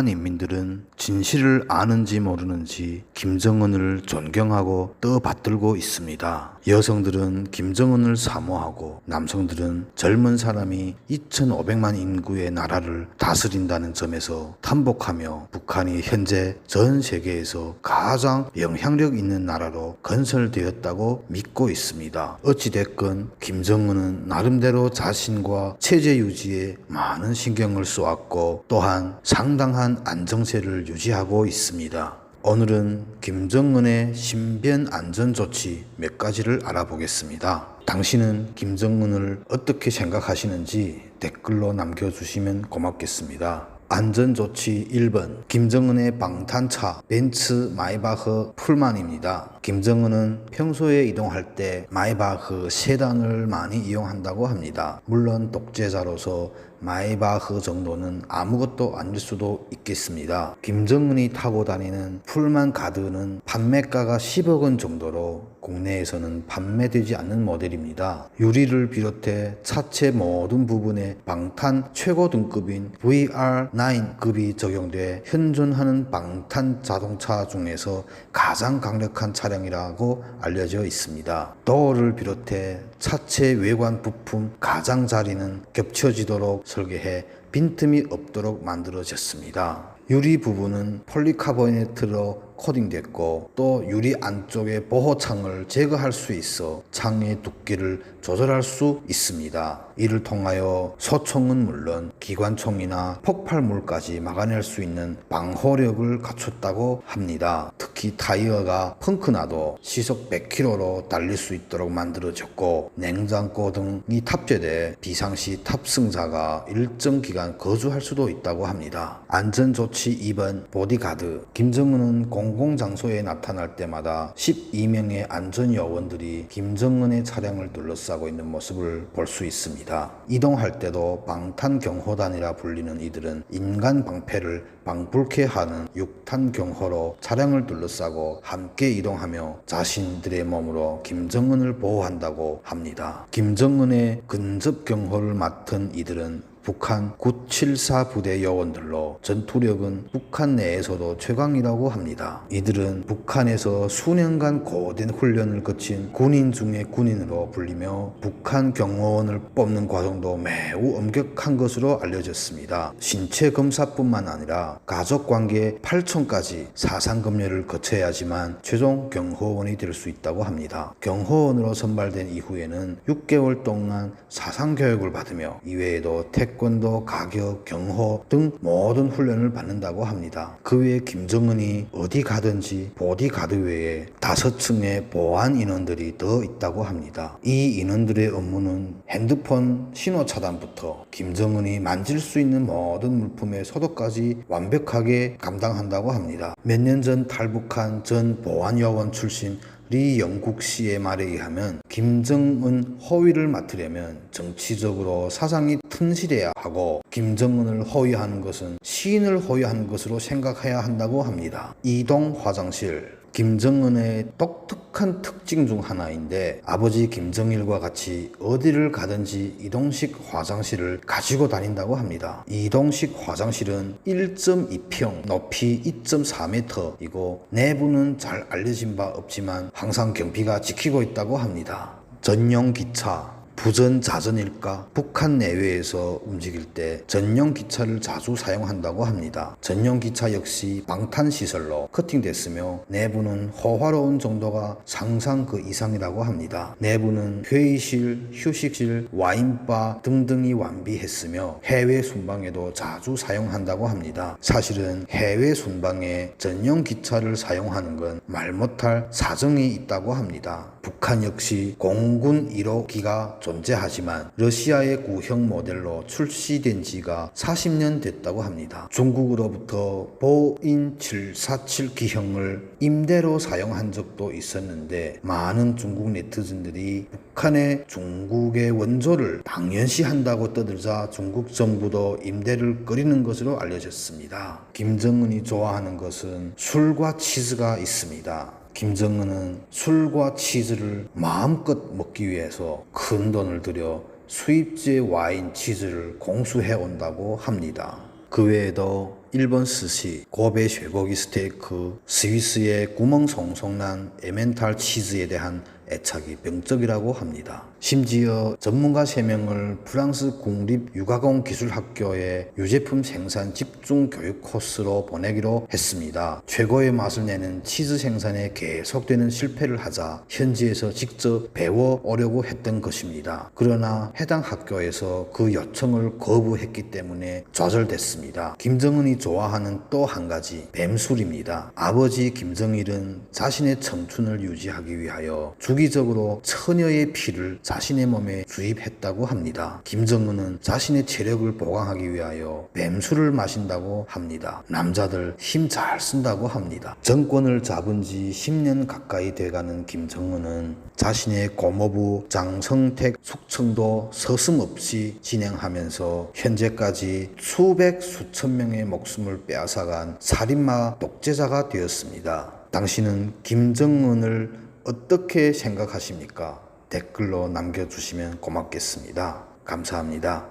북한 인민들은 진실을 아는지 모르는지 김정은을 존경하고 떠받들고 있습니다. 여성들은 김정은을 사모하고 남성들은 젊은 사람이 2,500만 인구의 나라를 다스린다는 점에서 탄복하며 북한이 현재 전 세계에서 가장 영향력 있는 나라로 건설되었다고 믿고 있습니다. 어찌됐건 김정은은 나름대로 자신과 체제 유지에 많은 신경을 쏘았고 또한 상당한 안정세를 유지하고 있습니다. 오늘은 김정은의 신변 안전 조치 몇 가지를 알아보겠습니다. 당신은 김정은을 어떻게 생각하시는지 댓글로 남겨주시면 고맙겠습니다. 안전조치 1번 김정은의 방탄차 벤츠 마이바흐 풀만입니다. 김정은은 평소에 이동할 때 마이바흐 세단을 많이 이용한다고 합니다. 물론 독재자로서 마이바흐 정도는 아무것도 아닐 수도 있겠습니다. 김정은이 타고 다니는 풀만 가드는 판매가가 10억 원 정도로 국내에서는 판매되지 않는 모델입니다. 유리를 비롯해 차체 모든 부분에 방탄 최고 등급인 VR9급이 적용돼 현존하는 방탄 자동차 중에서 가장 강력한 차량이라고 알려져 있습니다. 도어를 비롯해 차체 외관 부품 가장자리는 겹쳐지도록 설계해 빈틈이 없도록 만들어졌습니다. 유리 부분은 폴리카보네트로 코팅됐고 또 유리 안쪽의 보호창을 제거할 수 있어 창의 두께를 조절할 수 있습니다. 이를 통하여 소총은 물론 기관총이나 폭발물까지 막아낼 수 있는 방호력을 갖췄다고 합니다. 특히 타이어가 펑크나도 시속 100km로 달릴 수 있도록 만들어졌고 냉장고 등이 탑재돼 비상시 탑승자가 일정 기간 거주할 수도 있다고 합니다. 안전조치 2번 보디가드 김정은은 공 공장소에 나타날 때마다 12명의 안전요원들이 김정은의 차량을 둘러싸고 있는 모습을 볼 수 있습니다. 이동할 때도 방탄경호단이라 불리는 이들은 인간 방패를 방불케 하는 육탄 경호로 차량을 둘러싸고 함께 이동하며 자신들의 몸으로 김정은을 보호한다고 합니다. 김정은의 근접 경호를 맡은 이들은 북한 974 부대 요원들로 전투력은 북한 내에서도 최강이라고 합니다. 이들은 북한에서 수년간 고된 훈련을 거친 군인 중의 군인으로 불리며 북한 경호원을 뽑는 과정도 매우 엄격한 것으로 알려졌습니다. 신체 검사뿐만 아니라 가족 관계 8촌까지 사상 검열을 거쳐야지만 최종 경호원이 될 수 있다고 합니다. 경호원으로 선발된 이후에는 6개월 동안 사상 교육을 받으며 이외에도 태권도, 가격, 경호 등 모든 훈련을 받는다고 합니다. 그 외에 김정은이 어디 가든지 보디가드 외에 다섯 층의 보안 인원들이 더 있다고 합니다. 이 인원들의 업무는 핸드폰 신호 차단부터 김정은이 만질 수 있는 모든 물품의 소독까지 완벽하게 감당한다고 합니다. 몇 년 전 탈북한 전 보안 요원 출신 리 영국 씨의 말에 의하면 김정은 허위를 맡으려면 정치적으로 사상이 튼실해야 하고 김정은을 허위하는 것은 시인을 허위하는 것으로 생각해야 한다고 합니다. 이동 화장실 김정은의 독특한 특징 중 하나인데 아버지 김정일과 같이 어디를 가든지 이동식 화장실을 가지고 다닌다고 합니다. 이동식 화장실은 1.2평, 높이 2.4m이고 내부는 잘 알려진 바 없지만 항상 경비가 지키고 있다고 합니다. 전용 기차 부전 자전일까? 북한 내외에서 움직일 때 전용 기차를 자주 사용한다고 합니다. 전용 기차 역시 방탄 시설로 커팅됐으며 내부는 호화로운 정도가 상상 그 이상이라고 합니다. 내부는 회의실, 휴식실, 와인바 등등이 완비했으며 해외 순방에도 자주 사용한다고 합니다. 사실은 해외 순방에 전용 기차를 사용하는 건 말 못할 사정이 있다고 합니다. 북한 역시 공군 1호기가 존재하지만 러시아의 구형 모델로 출시된 지가 40년 됐다고 합니다. 중국으로부터 보인 747 기형을 임대로 사용한 적도 있었는데 많은 중국 네티즌들이 북한의 중국의 원조를 당연시한다고 떠들자 중국 정부도 임대를 꺼리는 것으로 알려졌습니다. 김정은이 좋아하는 것은 술과 치즈가 있습니다. 김정은은 술과 치즈를 마음껏 먹기 위해서 큰 돈을 들여 수입제 와인 치즈를 공수해 온다고 합니다. 그 외에도 일본 스시, 고베 쇠고기 스테이크, 스위스의 구멍 송송 난 에멘탈 치즈에 대한 애착이 병적이라고 합니다. 심지어 전문가 3명을 프랑스 국립유가공기술학교에 유제품 생산 집중 교육 코스로 보내기로 했습니다. 최고의 맛을 내는 치즈 생산에 계속되는 실패를 하자 현지에서 직접 배워 오려고 했던 것입니다. 그러나 해당 학교에서 그 요청을 거부했기 때문에 좌절됐습니다. 김정은이 좋아하는 또 한 가지 뱀술입니다. 아버지 김정일은 자신의 청춘을 유지하기 위하여 주기적으로 처녀의 피를 자신의 몸에 주입했다고 합니다. 김정은은 자신의 체력을 보강하기 위하여 뱀술을 마신다고 합니다. 남자들 힘 잘 쓴다고 합니다. 정권을 잡은 지 10년 가까이 돼가는 김정은은 자신의 고모부 장성택 숙청도 서슴없이 진행하면서 현재까지 수백 수천 명의 목숨을 빼앗아간 살인마 독재자가 되었습니다. 당신은 김정은을 어떻게 생각하십니까? 댓글로 남겨주시면 고맙겠습니다. 감사합니다.